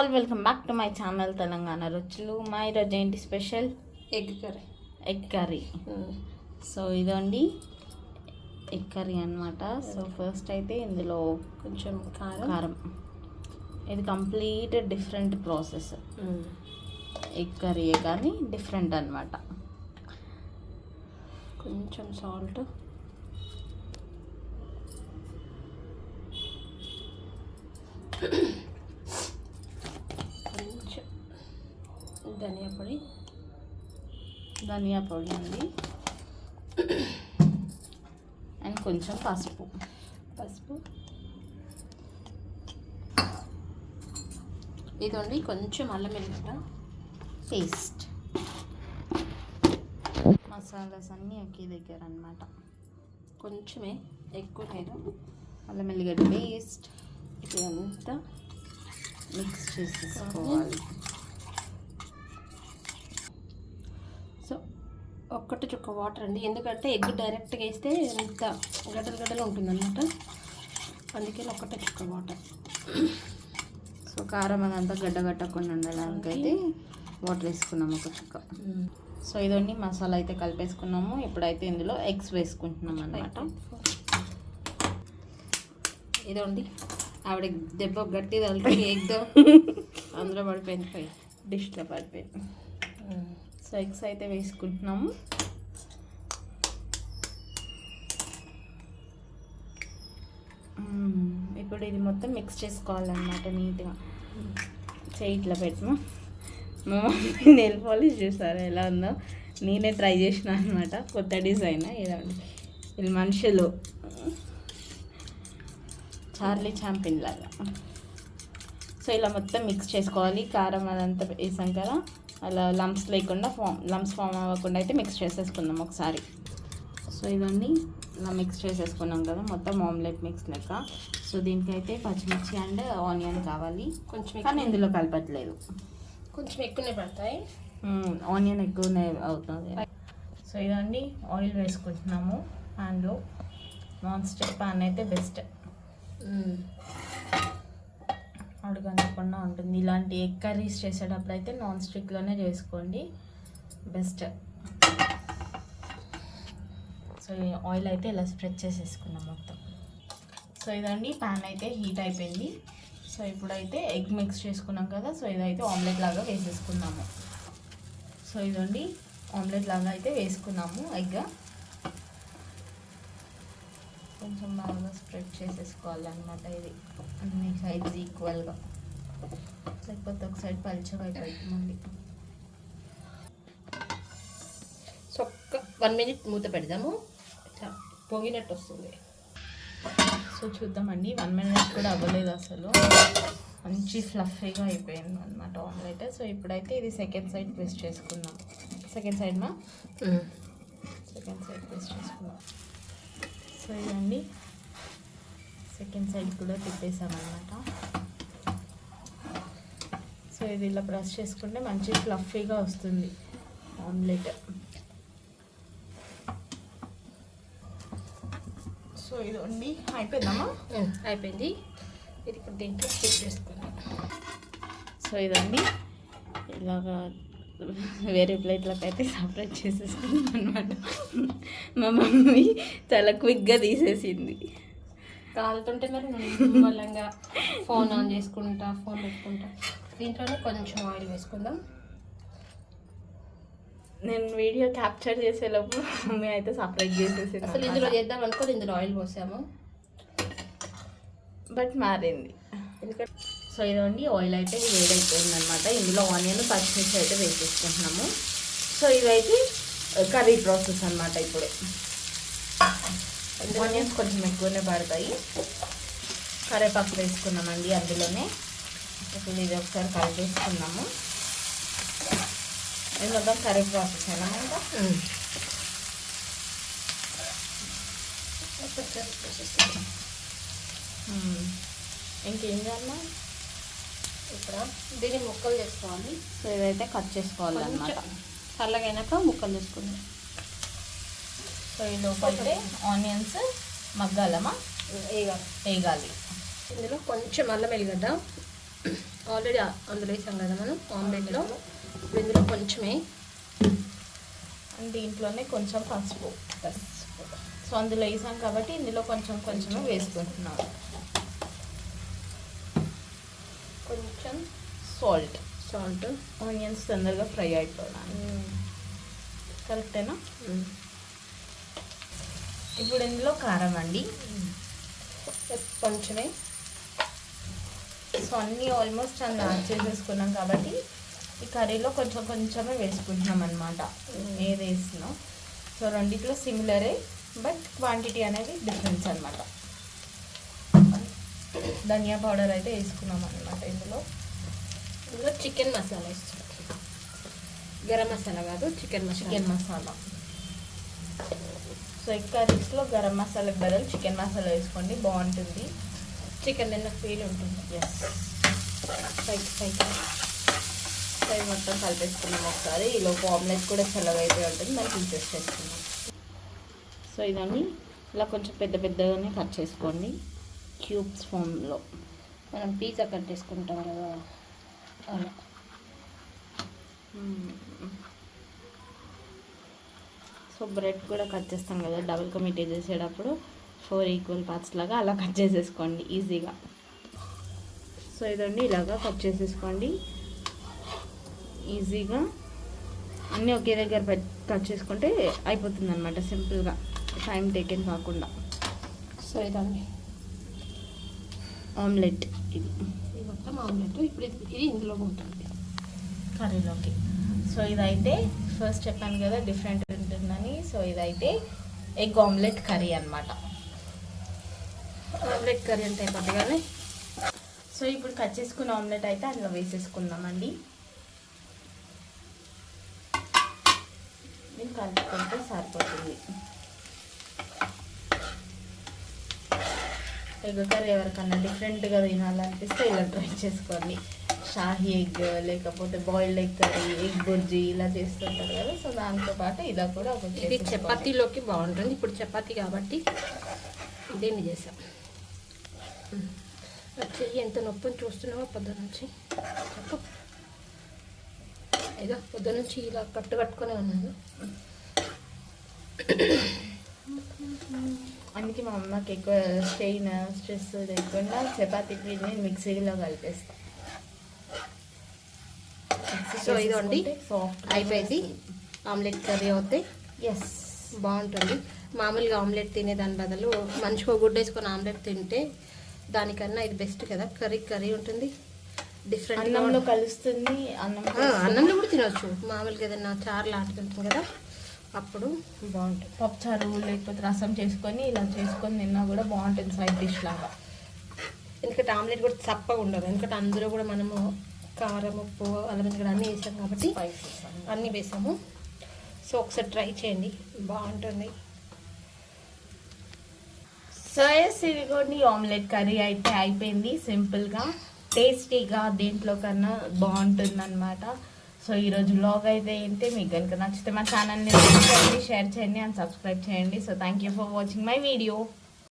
All welcome back to my channel Telangana రుచులు. మా ఈరోజు ఏంటి special? Egg curry. Egg curry. So ఇదండి ఎగ్ కర్రీ అనమాట సో ఫస్ట్ అయితే ఇందులో కొంచెం కారం. కారం. ఇది కంప్లీట్ డిఫరెంట్ ప్రాసెస్. ఎగ్ కర్రీయే కానీ డిఫరెంట్ అనమాట కొంచెం సాల్ట్ కొంచెం ధనియా పొడి. ధనియా పొడి అండి. అండ్ కొంచెం పసుపు. పసుపు. ఇదండి కొంచెం అల్లం వెల్లిగడ్డ పేస్ట్. మసాలాస్ అన్నీ ఒకే దగ్గర అనమాట కొంచెమే ఎక్కువ లేదు అల్లం ఎల్లిగడ్డ పేస్ట్. ఇదంతా మిక్స్ చేసేసుకోవాలి సో ఒక్కటి చుక్క వాటర్ అండి. ఎందుకంటే ఎగ్ డైరెక్ట్గా వేస్తే ఇంత గడ్డలు గడ్డలు ఉంటుందన్నమాట. అందుకే ఒక్కటే చుక్క వాటర్. సో కారం అదంతా గడ్డగట్టకుండా ఉండడానికి అయితే వాటర్ వేసుకున్నాము ఒక చుక్క. సో ఇదండి మసాలా అయితే కలిపేసుకున్నాము. ఇప్పుడైతే ఇందులో ఎగ్స్ వేసుకుంటున్నాం అనమాట ఇదండి. ఆవిడ దెబ్బ గట్టి తగిలితే ఎగ్ అందులో పడిపోయింది. పై డిష్లో పడిపోయింది. సో ఎగ్స్ అయితే వేసుకుంటున్నాము. ఇప్పుడు ఇది మొత్తం మిక్స్ చేసుకోవాలన్నమాట నీట్గా. చేయి ఇట్లా పెట్టము మా మమ్మీ నెయిల్ పాలిష్ చూసారా ఎలా ఉందో? నేనే ట్రై చేసిన అనమాట కొత్త డిజైన్ ఇదండి వీళ్ళు మనుషులు. చార్లీ చాంపిన్ లాగా. సో ఇలా మొత్తం మిక్స్ చేసుకోవాలి. కారం అదంతా వేసాం కదా. అలా లంప్స్ లేకుండా ఫామ్ లంప్స్ ఫామ్ అవ్వకుండా అయితే మిక్స్ చేసేసుకుందాం ఒకసారి. సో ఇవన్నీ ఇలా మిక్స్ చేసేసుకున్నాం కదా మొత్తం ఆమ్లెట్ మిక్స్ లెక్క. సో దీనికైతే పచ్చిమిర్చి అండ్ ఆనియన్ కావాలి. కొంచెం కానీ ఇందులో కలపట్లేదు. కొంచెం ఎక్కువనే పడతాయి. ఆనియన్ ఎక్కువనే అవుతుంది. సో ఇదండి ఆయిల్ వేసుకుంటున్నాము. ప్యాన్లో నాన్ స్టిక్ ప్యాన్ అయితే బెస్ట్ ఉంటుంది ఎగ్ కర్రీస్ చేసేటప్పుడు అయితే నాన్ స్టిక్లోనే చేసుకోండి. బెస్ట్ సో ఆయిల్ అయితే ఇలా స్ప్రెడ్ చేసేసుకున్నాం మొత్తం. సో ఇదండి ప్యాన్ అయితే హీట్ అయిపోయింది. సో ఇప్పుడైతే ఎగ్ మిక్స్ చేసుకున్నాం కదా సో ఇదైతే ఆమ్లెట్ లాగా వేసేసుకున్నాము. సో ఇదండి ఆమ్లెట్ లాగా అయితే వేసుకున్నాము ఎగ్ కొంచెం బాగా స్ప్రెడ్ చేసేసుకోవాలన్నమాట ఇది. అన్ని సైడ్స్ ఈక్వల్గా లేకపోతే ఒక సైడ్ పలుచగా అయిపోతుంది సో ఒక్క వన్ మినిట్ మూత పెడదాము. పొంగినట్టు వస్తుంది. సో చూద్దామండి వన్ మినిట్ కూడా అవ్వలేదు అసలు. మంచి ఫ్లఫీగా అయిపోయింది అనమాట ఆమ్లెట్ సో ఇప్పుడైతే ఇది సెకండ్ సైడ్ ట్విస్ట్ చేసుకుందాం. సెకండ్ సైడ్ మా? సెకండ్ సైడ్ ట్విస్ట్ చేసుకుందాం. సో ఇదండి. సెకండ్ సైడ్ కూడా తిప్పేసామన్నమాట. సో ఇది ఇలా ప్రెస్ చేసుకుంటే మంచి ఫ్లఫీగా వస్తుంది ఆమ్లెట్. సో ఇది వండి అయిపోయిందమ్మా? అయిపోయింది. ఇది ఇప్పుడు దీంట్లో స్టిక్ చేసుకుందాం. సో ఇదండి ఇలాగా వేరే ప్లేట్లకు అయితే సపరేట్ చేసేసుకున్నాం అనమాట మా మమ్మీ చాలా క్విక్గా తీసేసింది. కాలుతుంటే మరి బలంగా ఫోన్ ఆన్ చేసుకుంటా ఫోన్ పెట్టుకుంటా. దీంట్లోనే కొంచెం ఆయిల్ వేసుకుందాం. నేను వీడియో క్యాప్చర్ చేసేలోపు మమ్మీ అయితే సపరేట్ చేసేసింది అసలు ఇందులో చేద్దాం అనుకోని ఇందులో ఆయిల్ పోసాము. బట్ మారింది. ఎందుకంటే సో ఇదండి ఆయిల్ అయితే వేడైపోయింది అనమాట ఇందులో ఆనియన్ పచ్చిమిర్చి అయితే వేసేసుకుంటున్నాము. సో ఇదైతే కర్రీ ప్రాసెస్ అనమాట ఇప్పుడు. ఆనియన్స్ కొంచెం ఎక్కువనే పడతాయి. కరివేపాకు వేసుకున్నామండి అందులోనే. ఇప్పుడు ఇది ఒకసారి కలిపేసుకున్నాము ఇది మొత్తం కర్రీ ప్రాసెస్ అనమాట ఇంకేం చేయాలన్నా ఇక్కడ దీన్ని ముక్కలు చేసుకోవాలి. సో ఇదైతే కట్ చేసుకోవాలన్నమాట కొంచెం చల్లగైనాక ముక్కలు చేసుకుందాం. సో ఈ లోపలైతే ఆనియన్స్ మగ్గాలమా? ఇక వేగాలి. ఇందులో కొంచెం అల్లం వెల్లిగడ్డ ఆల్రెడీ అందులో వేసాం కదా మనం ఆమ్లెట్లో ఇప్పుడు ఇందులో కొంచెమే. అండ్ దీంట్లోనే కొంచెం పసుపు. సో అందులో వేసాం కాబట్టి ఇందులో కొంచెం కొంచెం వేసుకుంటున్నాం. కొంచెం సాల్ట్. సాల్ట్. ఆనియన్స్ తొందరగా ఫ్రై అయిపోవడానికి. కరెక్టేనా? ఇప్పుడు ఇందులో కారం అండి. కొంచెమే. సో అన్నీ ఆల్మోస్ట్ అన్ని యాడ్ చేసేసుకున్నాం కాబట్టి ఈ కర్రీలో కొంచెం కొంచెమే వేసుకుంటున్నాం అనమాట ఏది వేసినా. సో రెండిట్లో సిమిలరే బట్ క్వాంటిటీ అనేది డిఫరెన్స్ అనమాట ధనియా పౌడర్ అయితే వేసుకున్నాం అనమాట ఇందులో. ఇందులో చికెన్ మసాలా వేస్తాం గరం మసాలా కాదు chicken masala. Chicken masala. So ఈ కర్రీస్లో గరం మసాలా బదులు చికెన్ మసాలా వేసుకోండి బాగుంటుంది. చికెన్ తిన్న ఫీల్ ఉంటుంది. పైకి పైకి ఇవి మొత్తం కలిపేసుకున్నాం ఒకసారి. ఈలోపు ఆమ్లెట్ కూడా చల్లగా అయిపోయి ఉంటుంది. దాన్ని పీసెస్ చేసుకున్నాం సో ఇదాన్ని ఇలా కొంచెం పెద్ద పెద్దగానే కట్ చేసుకోండి. క్యూబ్స్ ఫామ్లో మనం పిజ్జా కట్ చేసుకుంటాం కదా. అలా. సో బ్రెడ్ కూడా కట్ చేస్తాం కదా. డబుల్ కమిటీ చేసేటప్పుడు ఫోర్ ఈక్వల్ పార్ట్స్ లాగా అలా కట్ చేసేసుకోండి ఈజీగా. సో ఇదండి ఇలాగా కట్ చేసేసుకోండి. ఈజీగా. అన్నీ ఒకే దగ్గర కట్ చేసుకుంటే అయిపోతుంది అనమాట సింపుల్గా. టైం టేకెన్ కాకుండా. సో ఇదండి. ఆమ్లెట్ ఇది. ఇది మొత్తం ఆమ్లెట్. ఇప్పుడు ఇది ఇది ఇందులో ఉంటుంది. కర్రీలోకి. సో ఇదైతే ఫస్ట్ చెప్పాను కదా డిఫరెంట్ ఉంటుందని. సో ఇదైతే ఎగ్ ఆమ్లెట్ కర్రీ అనమాట ఆమ్లెట్ కర్రీ అంటే కానీ? సో ఇప్పుడు కట్ చేసుకున్న ఆమ్లెట్ అయితే అందులో వేసేసుకుందామండి. నేను కలుపుకుంటే సరిపోతుంది. ఎగ్ కర్రీ ఎవరికన్నా డిఫరెంట్గా తినాలనిపిస్తే ఇలా ట్రై చేసుకోండి. షాహీ ఎగ్ లేకపోతే boiled egg curry egg bhurji ఇలా చేస్తుంటారు కదా సో దాంతో పాటు ఇలా కూడా ఇది. చపాతీలోకి బాగుంటుంది. ఇప్పుడు చపాతీ కాబట్టి దీన్ని చేసాం? చెయ్యి ఎంత నొప్పిని చూస్తున్నావో పొద్దు నుంచి. చెప్పు. ఏదో పొద్దు నుంచి ఇలా కట్టు కట్టుకునే ఉన్నాను. అందుకే మా అమ్మకి ఎక్కువ స్టెయిన్ స్ట్రెస్ లేకుండా చపాతీ పిండిని మిక్సీలో కలిపేస్తాం. సో ఇదండి సాఫ్ట్ అయిపోయింది. ఆమ్లెట్ కర్రీ అవుతాయి ఎస్ బాగుంటుంది. మామూలుగా ఆమ్లెట్ తినేదాని బదులు మంచిగా గుడ్డ వేసుకొని ఆమ్లెట్ తింటే దానికన్నా ఇది బెస్ట్ కదా. కర్రీ కర్రీ ఉంటుంది. డిఫరెంట్ అన్నంలో కలుస్తుంది అన్నం అన్నంలో కూడా తినవచ్చు మామూలుగా ఏదైనా చారులు ఆడుతుంటాం కదా అప్పుడు బాగుంటుంది. పప్పుచారు లేకపోతే రసం చేసుకొని ఇలా చేసుకొని తిన్నా కూడా బాగుంటుంది సైడ్ డిష్ లాగా. ఎందుకంటే ఆమ్లెట్ కూడా చప్పగా ఉండదు. ఎందుకంటే అందులో కూడా మనము కారం ఉప్పు అల్లం వెల్లిగడ్డ అన్నీ వేసాం కాబట్టి అన్నీ. వేసాము. సో ఒకసారి ట్రై చేయండి. బాగుంటుంది. సో ఎస్ ఇదిగోండి ఆమ్లెట్ కర్రీ అయితే అయిపోయింది. సింపుల్గా టేస్టీగా దీంట్లో కన్నా బాగుంటుంది అనమాట సో ఈరోజు బ్లాగ్ అయితే ఏంటి? మీకు కనుక నచ్చితే మా ఛానల్ని లైక్ చేయండి షేర్ చేయండి అండ్ సబ్స్క్రైబ్ చేయండి. So thank you for watching my video